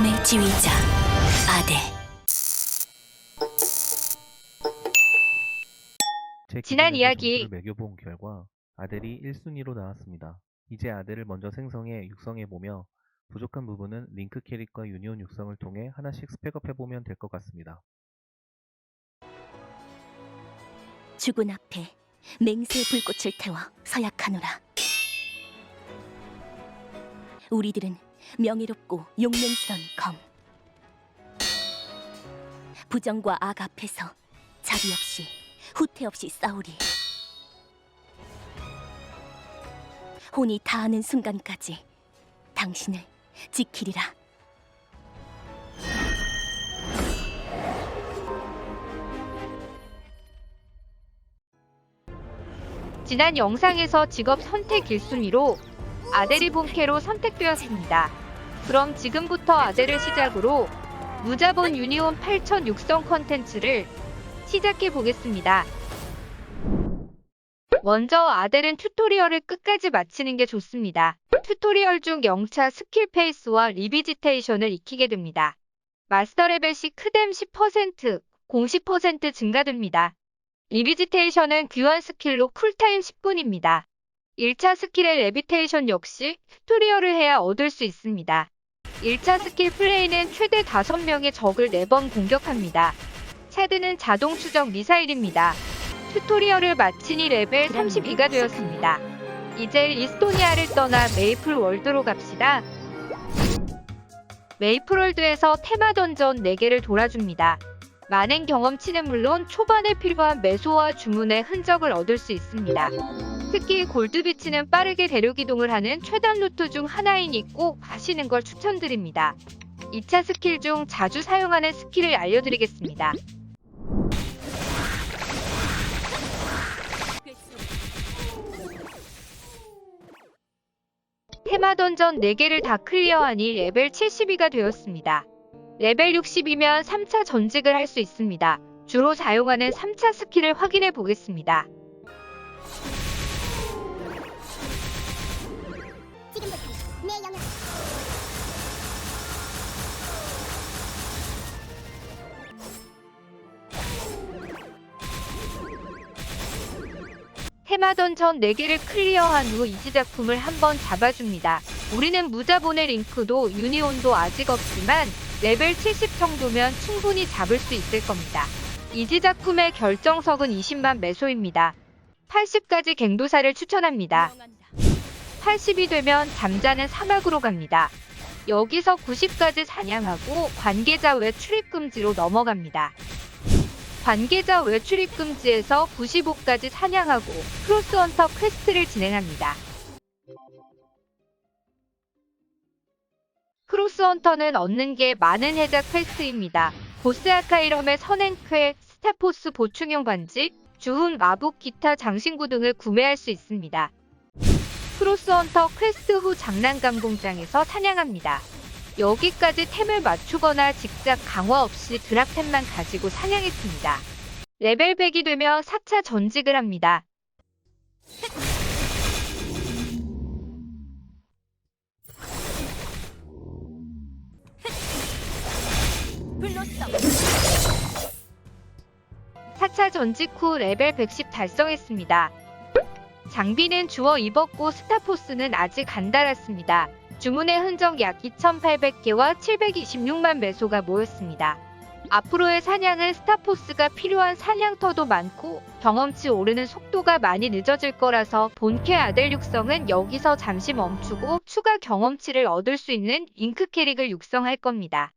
싸움의 지휘자 아델 제 지난 기준에서 이야기. 점수를 매겨본 결과 아델이 1순위로 나왔습니다. 이제 아델을 먼저 생성해 육성해보며 부족한 부분은 링크 캐릭과 유니온 육성을 통해 하나씩 스펙업해보면 될 것 같습니다. 죽은 앞에 맹세의 불꽃을 태워 서약하노라 우리들은 명예롭고 용맹스런 검. 부정과 악 앞에서 자비 없이 후퇴 없이 싸우리. 혼이 다하는 순간까지 당신을 지키리라. 지난 영상에서 직업 선택 1순위로 아델이 본캐로 선택되었습니다. 그럼 지금부터 아델을 시작으로 무자본 유니온 8000 육성 컨텐츠를 시작해 보겠습니다. 먼저 아델은 튜토리얼을 끝까지 마치는 게 좋습니다. 튜토리얼 중 영차 스킬 페이스와 리비지테이션을 익히게 됩니다. 마스터 레벨 시 크뎀 10%, 공 10% 증가됩니다. 리비지테이션은 귀환 스킬로 쿨타임 10분입니다. 1차 스킬의 레비테이션 역시 튜토리얼을 해야 얻을 수 있습니다. 1차 스킬 플레이는 최대 5명의 적을 4번 공격합니다. 차드는 자동 추적 미사일입니다. 튜토리얼을 마치니 레벨 32가 되었습니다. 이제 리스토니아를 떠나 메이플 월드로 갑시다. 메이플 월드에서 테마 던전 4개를 돌아줍니다. 많은 경험치는 물론 초반에 필요한 매소와 주문의 흔적을 얻을 수 있습니다. 특히 골드비치는 빠르게 대륙 이동을 하는 최단 루트 중 하나이니 꼭 하시는 걸 추천드립니다. 2차 스킬 중 자주 사용하는 스킬을 알려드리겠습니다. 테마 던전 4개를 다 클리어하니 레벨 72가 되었습니다. 레벨 60이면 3차 전직을 할 수 있습니다. 주로 사용하는 3차 스킬을 확인해 보겠습니다. 내 영역 테마 던전 4개를 클리어한 후 이지 작품을 한번 잡아줍니다. 우리는 무자본의 링크도 유니온도 아직 없지만 레벨 70 정도면 충분히 잡을 수 있을 겁니다. 이지 작품의 결정석은 20만 매소입니다. 80까지 갱도사를 추천합니다. 80이 되면 잠자는 사막으로 갑니다. 여기서 90까지 사냥하고 관계자 외 출입 금지로 넘어갑니다. 관계자 외 출입 금지에서 95까지 사냥하고 크로스헌터 퀘스트를 진행합니다. 크로스헌터는 얻는 게 많은 해자 퀘스트입니다. 보스 아카이럼의 선행퀘, 스타포스 보충용 반지, 주훈 마북 기타 장신구 등을 구매할 수 있습니다. 크로스헌터 퀘스트 후 장난감 공장에서 사냥합니다. 여기까지 템을 맞추거나 직접 강화 없이 드랍템만 가지고 사냥했습니다. 레벨 100이 되면 4차 전직을 합니다. 불렀어 4차 전직 후 레벨 110 달성했습니다. 장비는 주워 입었고 스타포스는 아직 안 달았습니다. 주문의 흔적 약 2,800개와 726만 매소가 모였습니다. 앞으로의 사냥은 스타포스가 필요한 사냥터도 많고 경험치 오르는 속도가 많이 늦어질 거라서 본캐 아델 육성은 여기서 잠시 멈추고 추가 경험치를 얻을 수 있는 잉크 캐릭을 육성할 겁니다.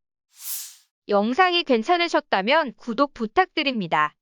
영상이 괜찮으셨다면 구독 부탁드립니다.